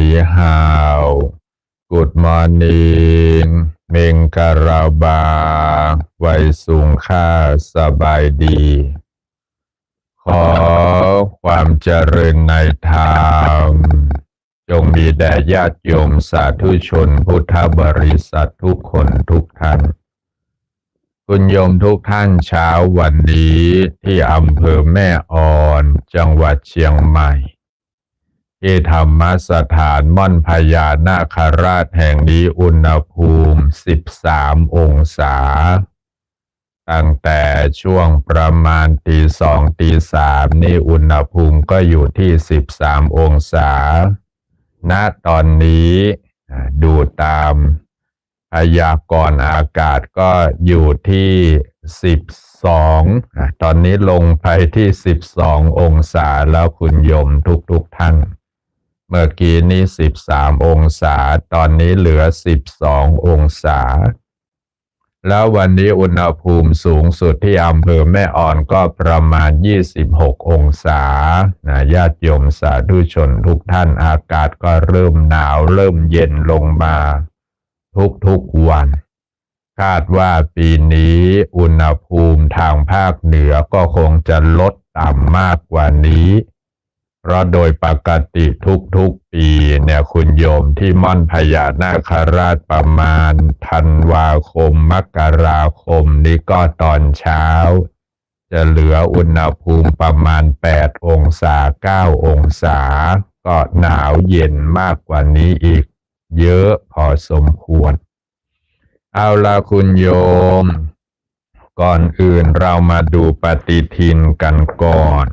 นีฮาว Good morning เมงการาบา ไวสูงค่าสบายดี ขอความเจริญในธรรม จงมีแด่ญาติโยมสาธุชนพุทธบริษัททุกคนทุกท่านคุณโยมทุกท่านเช้าวันนี้ที่อำเภอแม่ออน จังหวัดเชียงใหม่ ที่ธรรมสถานม่อนพญานาคราชแห่งนี้อุณหภูมิ13องศา ตั้งแต่ช่วงประมาณตีสองตีสามนี่อุณหภูมิก็อยู่ที่13องศา ณ ตอนนี้ดูตามพยากรณ์อากาศก็อยู่ที่12อะตอนนี้ลงไปที่12องศาแล้วคุณยมทุกๆทท่าน เมื่อกี้นี้13องศา ตอนนี้เหลือ12องศา แล้ววันนี้อุณหภูมิสูงสุดที่อำเภอแม่อ่อนก็ประมาณ26องศานะญาติโยมสาธุชนทุกท่านอากาศก็เริ่มหนาวเริ่มเย็นลงมา ทุกๆวัน คาดว่าปีนี้อุณหภูมิทางภาคเหนือก็คงจะลดต่ำมากกว่านี้ เพราะโดยปกติทุกๆปีเนี่ยคุณโยมที่ม่อนพญานาคราชประมาณธันวาคมมกราคมนี้ก็ตอนเช้า จะเหลืออุณหภูมิประมาณ 8 องศา 9 องศา ก็หนาวเย็นมากกว่านี้อีก เยอะพอสมควร เอาละคุณโยม ก่อนอื่นเรามาดูปฏิทินกันก่อน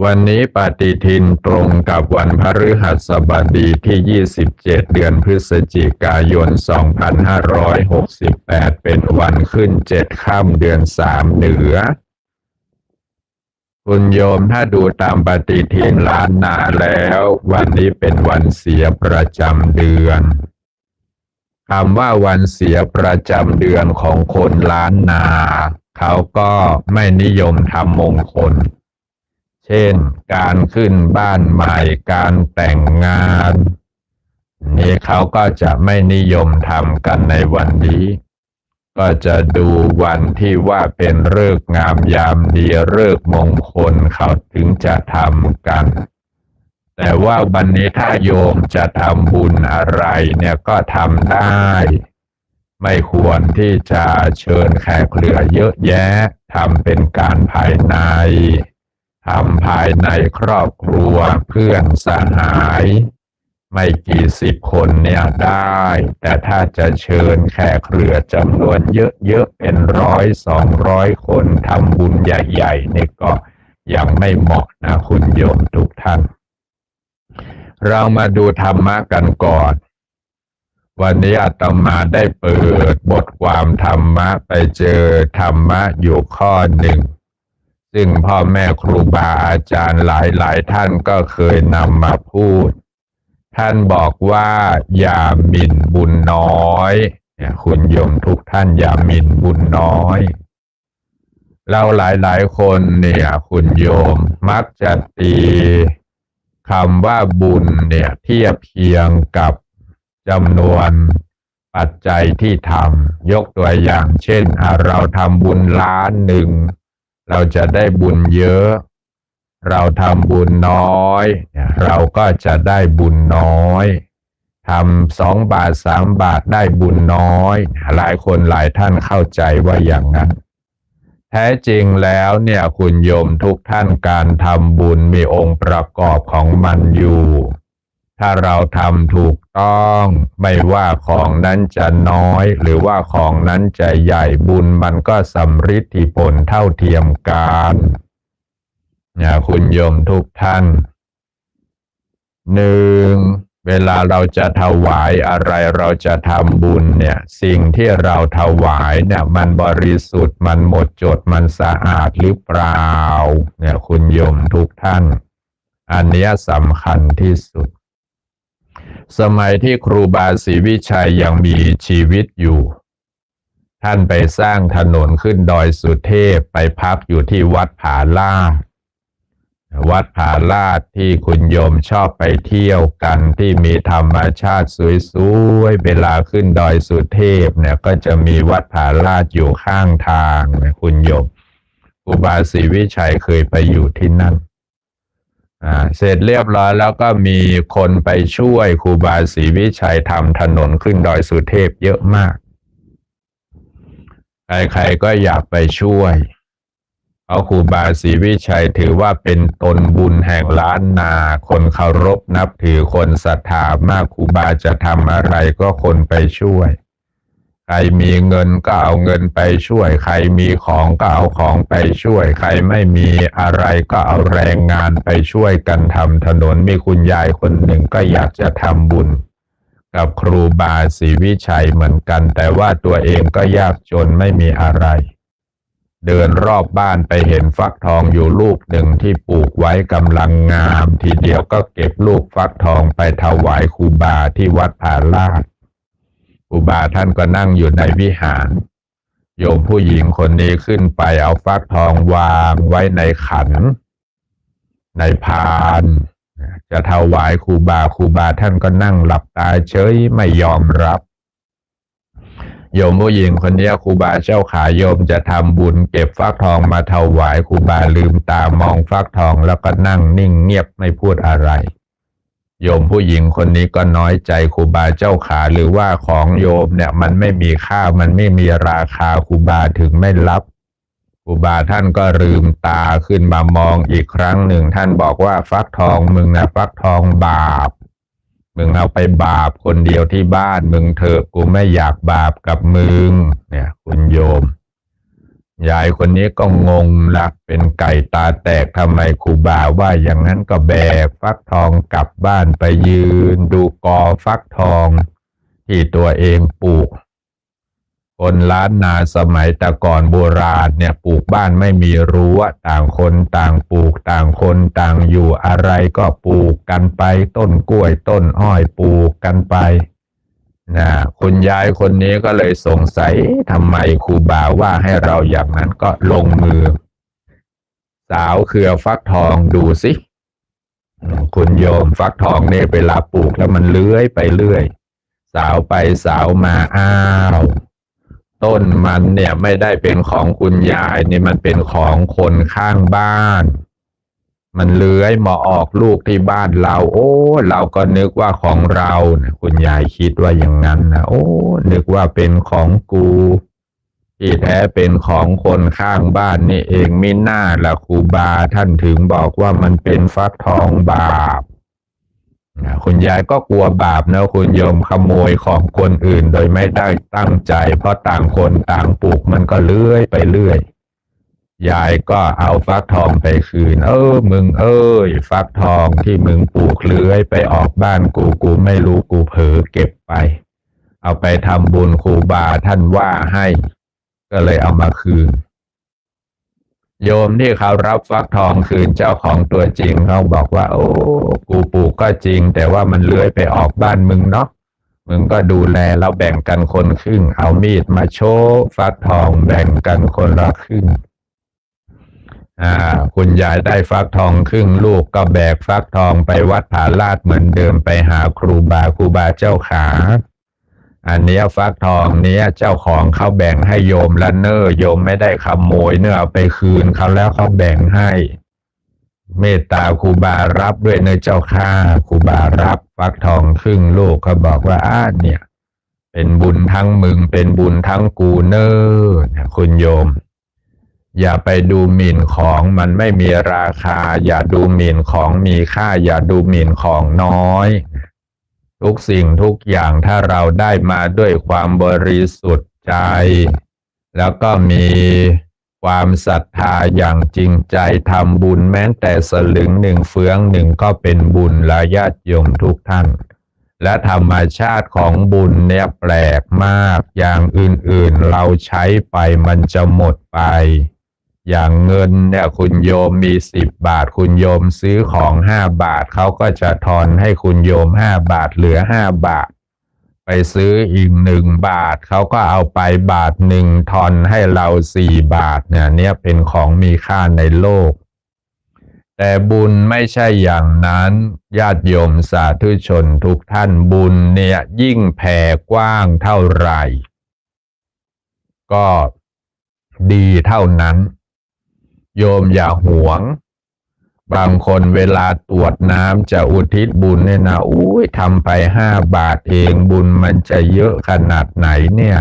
วันนี้ปฏิทินตรงกับวันพฤหัสบดีที่ 27 เดือนพฤศจิกายน 2568 เป็นวันขึ้นเจ็ดค่ำเดือนสามเหนือ คุณโยมถ้าดูตามปฏิทินล้านนาแล้ว วันนี้เป็นวันเสียประจำเดือนคำว่าวันเสียประจำเดือนของคนล้านนา เขาก็ไม่นิยมทำมงคล เช่น การขึ้นบ้านใหม่การแต่งงาน นี่เขาก็จะไม่นิยมทำกันในวันนี้ ก็จะดูวันที่ว่าเป็นเลิกษ์งามยามดีเลิกษ์มงคลเขาถึงจะทำกัน แต่ว่าวันนี้ถ้าโยมจะทำบุญอะไรเนี่ยก็ทำได้ ไม่ควรที่จะเชิญแขกเหลือเยอะแยะทำเป็นการภายใน ทำภายในครอบครัวเพื่อนสหาย ไม่กี่สิบคนเนี่ยได้ แต่ถ้าจะเชิญแขกเหลือจำนวนเยอะๆเป็นร้อยสองร้อยคนทำบุญใหญ่ๆนี่ก็ยังไม่เหมาะนะคุณโยมทุกท่าน เรามาดูธรรมะกันก่อน วันนี้อาตมาได้เปิดบทความธรรมะไปเจอธรรมะอยู่ข้อหนึ่ง ซึ่งพ่อแม่ครูบาอาจารย์หลายๆ ท่านก็เคยนำมาพูด ท่านบอกว่าอย่าหมิ่นบุญน้อยคุณโยมทุกท่านอย่าหมิ่นบุญน้อย เราหลายๆ คนเนี่ย คุณโยมมักจะตีคำว่าบุญเนี่ย เทียบเคียงกับจำนวนปัจจัยที่ทำยกตัวอย่าง เช่นเราทำบุญล้านหนึ่ง เราจะได้บุญเยอะ เราทำบุญน้อย เราก็จะได้บุญน้อยทำสองบาทสามบาทได้บุญน้อย หลายคนหลายท่านเข้าใจว่าอย่างนั้น แท้จริงแล้วเนี่ยคุณโยมทุกท่านการทำบุญมีองค์ประกอบของมันอยู่ ถ้าเราทำถูกต้องไม่ว่าของนั้นจะน้อย หรือว่าของนั้นจะใหญ่บุญมันก็สำฤทธิผลเท่าเทียมกันเนี่ยคุณโยมทุกท่านหนึ่งเวลาเราจะถวายอะไรเราจะทำบุญเนี่ย สิ่งที่เราถวายเนี่ยมันบริสุทธิ์มันหมดจดมันสะอาดหรือเปล่า เนี่ยคุณโยมทุกท่าน อันนี้สำคัญที่สุด สมัยที่ครูบาศรีวิชัยยังมีชีวิตอยู่ ท่านไปสร้างถนนขึ้นดอยสุเทพไปพักอยู่ที่วัดผาล่าวัดผาลาดที่คุณโยมชอบไปเที่ยวกันที่มีธรรมชาติสวยๆ เวลาขึ้นดอยสุเทพเนี่ยก็จะมีวัดผาลาดอยู่ข้างทางนะคุณโยมครูบาศรีวิชัยเคยไปอยู่ที่นั่น เสร็จเรียบร้อยแล้วก็มีคนไปช่วยครูบาศรีวิชัยทำถนนขึ้นดอยสุเทพเยอะมาก ใครๆก็อยากไปช่วยเพราะครูบาศรีวิชัยถือว่าเป็นตนบุญแห่งล้านนา คนเคารพนับถือคนศรัทธามากครูบาจะทำอะไรก็คนไปช่วย ใครมีเงินก็เอาเงินไปช่วย ใครมีของก็เอาของไปช่วย ใครไม่มีอะไรก็เอาแรงงานไปช่วยกันทำถนนมีคุณยายคนหนึ่งก็อยากจะทำบุญ กับครูบาศรีวิชัยเหมือนกัน แต่ว่าตัวเองก็ยากจนไม่มีอะไร เดินรอบบ้านไปเห็นฟักทองอยู่ลูกหนึ่งที่ปลูกไว้กำลังงาม ทีเดียวก็เก็บลูกฟักทองไปถวายครูบาที่วัดผาลาด ครูบาท่านก็นั่งอยู่ในวิหาร โยมผู้หญิงคนนี้ขึ้นไปเอาฟักทองวางไว้ในขัน ในพาน จะถวายครูบาครูบาท่านก็นั่งหลับตาเฉยไม่ยอมรับ โยมผู้หญิงคนนี้ครูบาเจ้าขาโยมจะทำบุญเก็บฟักทองมาถวายครูบาลืมตามองฟักทองแล้วก็นั่งนิ่งเงียบไม่พูดอะไร โยมผู้หญิงคนนี้ก็น้อยใจครูบาเจ้าขาหรือว่าของโยมเนี่ยมันไม่มีค่ามันไม่มีราคาครูบาถึงไม่รับครูบาท่านก็ลืมตาขึ้นมามองอีกครั้งหนึ่ง ท่านบอกว่าฟักทองมึงนะฟักทองบาป มึงเอาไปบาปคนเดียวที่บ้านมึงเถอะกูไม่อยากบาปกับมึงเนี่ย คุณโยม ยายคนนี้ก็งงละเป็นไก่ตาแตกทำไมครูบาว่าอย่างนั้นก็แบกฟักทองกลับบ้านไปยืน ดูกอฟักทอง ที่ตัวเองปลูก คนล้านนาสมัยต่ก่อนโบราณเนี่ยปลูกบ้านไม่มีรั้วต่างคนต่างปลูกต่างคนต่างอยู่อะไรก็ปลูกกันไปต้นกล้วยต้นอ้อยปลูกกันไป นะคุณยายคนนี้ก็เลยสงสัยทำไมครูบาว่าให้เราอย่างนั้นก็ลงมือ สาวเครือฟักทองดูสิคุณโยมฟักทองเนี่ยเวลาปลูกแล้วมันเลื้อยไปเรื่อย สาวไปสาวมาอ้าว ต้นมันเนี่ยไม่ได้เป็นของคุณยายนี่มันเป็นของคนข้างบ้าน มันเลื้อยมาออกลูกที่บ้านเรา โอ้ เราก็นึกว่าของเรานะคุณยายคิดว่าอย่างนั้นนะโอ้ นึกว่าเป็นของกูที่แท้เป็นของคนข้างบ้านนี่เองไม่น่าละครูบาท่านถึงบอกว่ามันเป็นฟักทองบาปนะคุณยายก็กลัวบาปนะคุณโยมขโมยของคนอื่นโดยไม่ได้ตั้งใจ เพราะต่างคนต่างปลูกมันก็เลื่อยไปเรื่อย ยายก็เอาฟักทองไปคืน เออ มึงเอ้ย ฟักทองที่มึงปลูกเลื้อยไปออกบ้านกูกูไม่รู้กูเผลอเก็บไป เอาไปทำบุญครูบาท่านว่าให้ ก็เลยเอามาคืน โยมที่เขารับฟักทองคืนเจ้าของตัวจริงเขาบอกว่า โอ้กูปลูกก็จริง แต่ว่ามันเลื้อยไปออกบ้านมึงเนาะมึงก็ดูแลเราแบ่งกันคนครึ่ง เอามีดมาโชว์ฟักทองแบ่งกันคนละครึ่ง อ่า คุณยายได้ฟักทองครึ่งลูกก็แบกฟักทองไปวัดผาลาดเหมือนเดิมไปหาครูบาครูบาเจ้าขา อันเนี้ยฟักทองเนี้ยเจ้าของเขาแบ่งให้โยมและเนอโยมไม่ได้ขโมยเนื้อเอาไปคืนเขาแล้วเขาแบ่งให้เมตตาครูบารับด้วยเนอเจ้าข้าครูบารับฟักทองครึ่งลูกเขาบอกว่าอ้าเนี่ย เป็นบุญทั้งมึงเป็นบุญทั้งกูเนอนะคุณโยม อย่าไปดูหมิ่นของมันไม่มีราคา อย่าดูหมิ่นของมีค่า อย่าดูหมิ่นของน้อย ทุกสิ่งทุกอย่างถ้าเราได้มาด้วยความบริสุทธิ์ใจ แล้วก็มีความศรัทธาอย่างจริงใจทำบุญแม้แต่สลึงหนึ่งเฟืองหนึ่งก็เป็นบุญละญาติโยมทุกท่าน และธรรมชาติของบุญเนี่ยแปลกมากอย่างอื่นๆเราใช้ไปมันจะหมดไป อย่างเงินเนี่ยคุณโยมมีสิบบาท คุณโยมซื้อของห้าบาทเขาก็จะทอนให้คุณโยมห้าบาทเหลือห้าบาท ไปซื้ออีกหนึ่งบาทเขาก็เอาไปบาทหนึ่งทอนให้เราสี่บาทเนี่ยเนี่ยเป็นของมีค่าในโลก แต่บุญไม่ใช่อย่างนั้นญาติโยมสาธุชนทุกท่านบุญเนี่ยยิ่งแผ่กว้างเท่าไหร่ ก็ดีเท่านั้น โยมอย่าหวง บางคนเวลาตรวจน้ำจะอุทิศบุญเนี่ยนะอุ้ยทำไปห้าบาทเองบุญมันจะเยอะขนาดไหนเนี่ย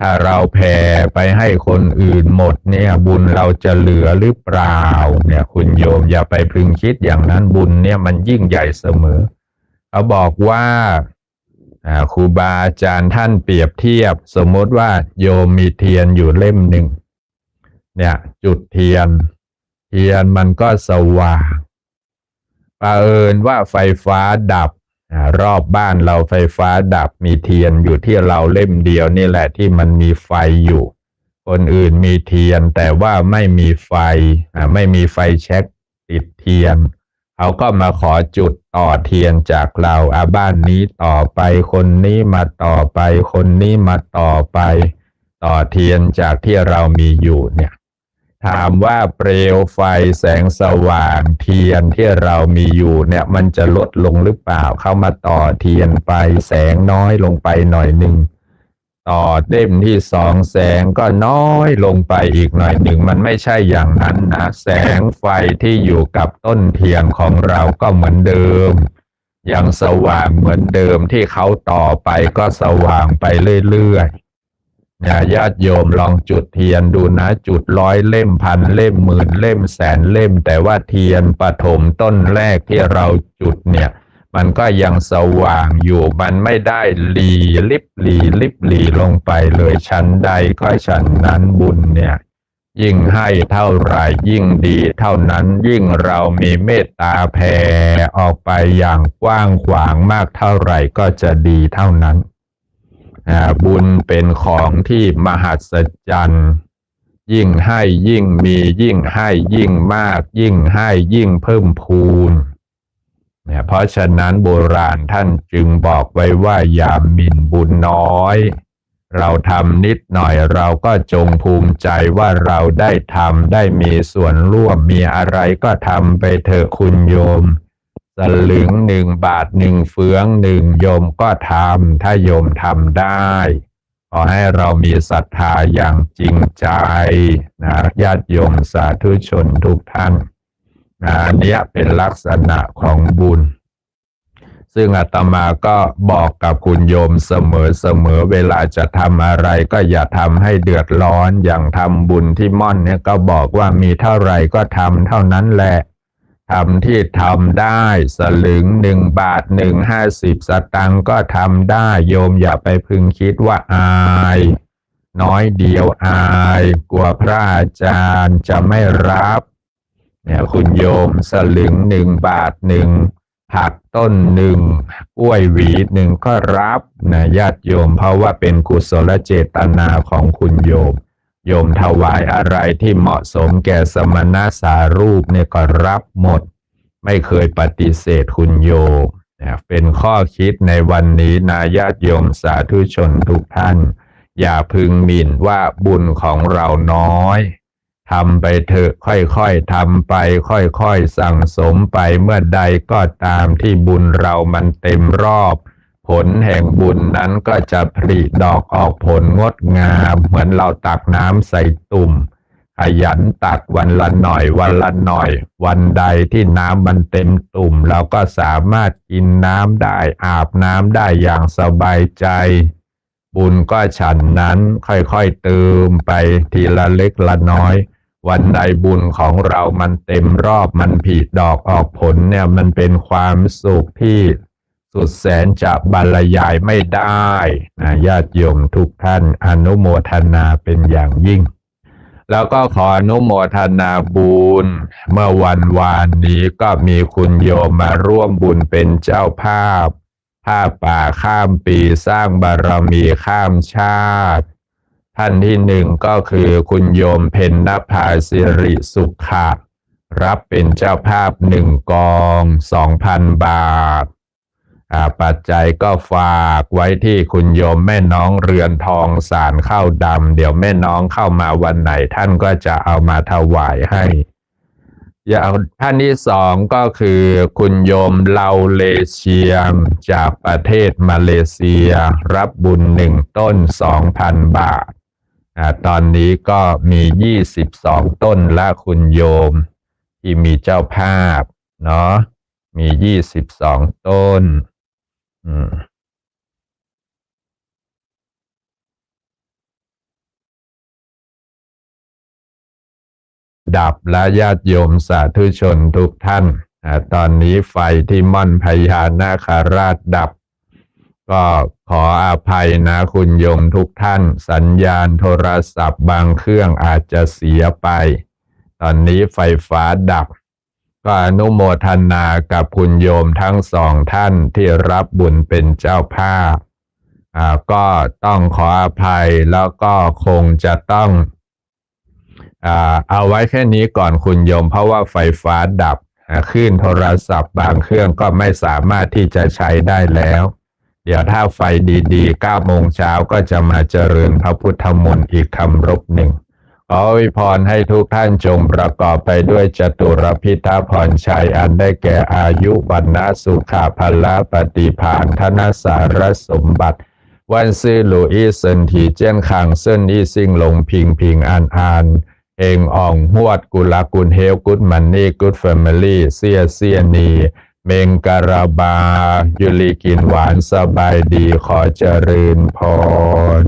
ถ้าเราแผ่ไปให้คนอื่นหมดเนี่ย บุญเราจะเหลือหรือเปล่า เนี่ยคุณโยมอย่าไปพึงคิดอย่างนั้นบุญเนี่ยมันยิ่งใหญ่เสมอเขาบอกว่าครูบาอาจารย์ท่านเปรียบเทียบ สมมติว่าโยมมีเทียนอยู่เล่มหนึ่ง เนี่ย จุดเทียน เทียนมันก็สว่างปาเอินว่าไฟฟ้าดับรอบบ้านเราไฟฟ้าดับมีเทียนอยู่ที่เราเล่มเดียวนี่แหละที่มันมีไฟอยู่ คนอื่นมีเทียนแต่ว่าไม่มีไฟไม่มีไฟแช็กติดเทียนเขาก็มาขอจุดต่อเทียนจากเราอาบ้านนี้ต่อไปคนนี้มาต่อไป คนนี้มาต่อไป ต่อเทียนจากที่เรามีอยู่เนี่ย ถามว่าเปลวไฟแสงสว่างเทียนที่เรามีอยู่เนี่ยมันจะลดลงหรือเปล่าเข้ามาต่อเทียนไปแสงน้อยลงไปหน่อยหนึ่งต่อเต็มที่สองแสงก็น้อยลงไปอีกหน่อยหนึ่งมันไม่ใช่อย่างนั้นนะแสงไฟที่อยู่กับต้นเทียนของเราก็เหมือนเดิมยังสว่างเหมือนเดิมที่เขาต่อไปก็สว่างไปเรื่อยๆ นี่ยญาติโยมลองจุดเทียนดูนะ จุดร้อยเล่มพันเล่มหมื่นเล่มแสนเล่ม แต่ว่าเทียนปฐมต้นแรกที่เราจุดเนี่ย มันก็ยังสว่างอยู่มันไม่ได้ลีลิบลีลิบลีลงไปเลยชั้นใดก็ชั้นนั้นบุญเนี่ย ยิ่งให้เท่าไหร่ยิ่งดีเท่านั้นยิ่งเรามีเมตตาแผ่ออกไปอย่างกว้างขวางมากเท่าไหร่ก็จะดีเท่านั้น บุญเป็นของที่มหัศจรรย์ยิ่งให้ยิ่งมียิ่งให้ยิ่งมาก ยิ่งให้ยิ่งเพิ่มพูนเนี่ยเพราะฉะนั้นโบราณท่านจึงบอกไว้ว่าอย่าหมิ่นบุญน้อย เราทำนิดหน่อยเราก็จงภูมิใจว่าเราได้ทำได้มีส่วนร่วมมีอะไรก็ทำไปเถอะคุณโยม ลึงหนึ่งบาทหนึ่งเฟืองหนึ่งโยมก็ทำถ้าโยมทำได้ขอให้เรามีศรัทธาอย่างจริงใจนะญาติโยมสาธุชนทุกท่านนะนี้เป็นลักษณะของบุญ ซึ่งอาตมาก็บอกกับคุณโยมเสมอเสมอเวลาจะทำอะไรก็อย่าทำให้เดือดร้อนอย่างทำบุญที่ม่อนเนี่ยก็บอกว่ามีเท่าไหร่ก็ทำเท่านั้นแหละ ทำที่ทำได้สลึงหนึ่งบาทหนึ่งห้าสิบสตังก็ทำได้โยมอย่าไปพึงคิดว่าอาย น้อยเดียวอาย กลัวพระอาจารย์จะไม่รับเนี่ยคุณโยมสลึงหนึ่งบาทหนึ่งผักต้นหนึ่งกล้วยหวีหนึ่งก็รับนะญาติโยมเพราะว่าเป็นกุศลเจตนาของคุณโยม โยมถวายอะไรที่เหมาะสมแก่สมณะสารูปเนี่ยก็รับหมด ไม่เคยปฏิเสธคุณโยมเป็นข้อคิดในวันนี้นาญาติโยมสาธุชนทุกท่าน อย่าพึงหมิ่นว่าบุญของเราน้อยทำไปเถอะค่อยๆทำไป ค่อยๆสั่งสมไปเมื่อใดก็ตามที่บุญเรามันเต็มรอบ ผลแห่งบุญนั้นก็จะผลิดอกออกผลงดงาม เหมือนเราตักน้ำใส่ตุ่มขยันตักวันละหน่อยวันละหน่อย วันใดที่น้ำมันเต็มตุ่ม เราก็สามารถกินน้ำได้อาบน้ำได้อย่างสบายใจ บุญก็ฉันนั้นค่อยๆเติมไปทีละเล็กละน้อย วันใดบุญของเรามันเต็มรอบมันผีดอกออกผลเนี่ยมันเป็นความสุขที่ สุดแสนจะบรรยายไม่ได้นะญาติโยมทุกท่านอนุโมทนาเป็นอย่างยิ่ง แล้วก็ขออนุโมทนาบุญ เมื่อวันวานนี้ก็มีคุณโยมมาร่วมบุญเป็นเจ้าภาพผ้าป่าข้ามปีสร้างบารมีข้ามชาติ ท่านที่หนึ่งก็คือคุณโยมเพนนภาสิริสุขะรับเป็นเจ้าภาพหนึ่งกองสองพันบาท ปัจจัยก็ฝากไว้ที่คุณโยมแม่น้องเรือนทองสารข้าวดำเดี๋ยวแม่น้องเข้ามาวันไหนท่านก็จะเอามาถวายให้อย่างท่านที่สองก็คือคุณโยมเลาเลเชียงจากประเทศมาเลเซีย รับบุญหนึ่งต้นสองพันบาทอตอนนี้ก็มียี่สิบสองต้นละคุณโยม ที่มีเจ้าภาพเนาะมียี่สิบสองต้น อืมดับและญาติโยมสาธุชนทุกท่าน ตอนนี้ไฟที่ม่อนพญานาคาราชดับ ก็ขออภัยนะคุณโยมทุกท่าน สัญญาณโทรศัพท์บางเครื่องอาจจะเสียไป ตอนนี้ไฟฟ้าดับ ก็อนุโมทนากับคุณโยมทั้งสองท่านที่รับบุญเป็นเจ้าภาพอ่าก็ต้องขออภัยแล้วก็คงจะต้องอ่าเอาไว้แค่นี้ก่อนคุณโยม เพราะว่าไฟฟ้าดับอ่าคลื่นโทรศัพท์บางเครื่องก็ไม่สามารถที่จะใช้ได้แล้ว เดี๋ยวถ้าไฟดีๆ9โมงเช้าก็จะมาเจริญพระพุทธมนต์อีกคำรบหนึ่ง ขออวยพรให้ทุกท่านจงประกอบไปด้วยจตุรพิธาพรชัยอันได้แก่อายุวันนะสุขาพละปฏิภาณธนสารสมบัติ วันซื่อหลูอีเซินถีเจี้ยนคางเซินอีซิงหลงพิงพิงอันอันเองอ่องหวดกุลากุลเฮลกุดมันนี่กุดแฟมิลี่เซียเซียนีเมงการาบายุลิกินหวานสบายดีขอเจริญพร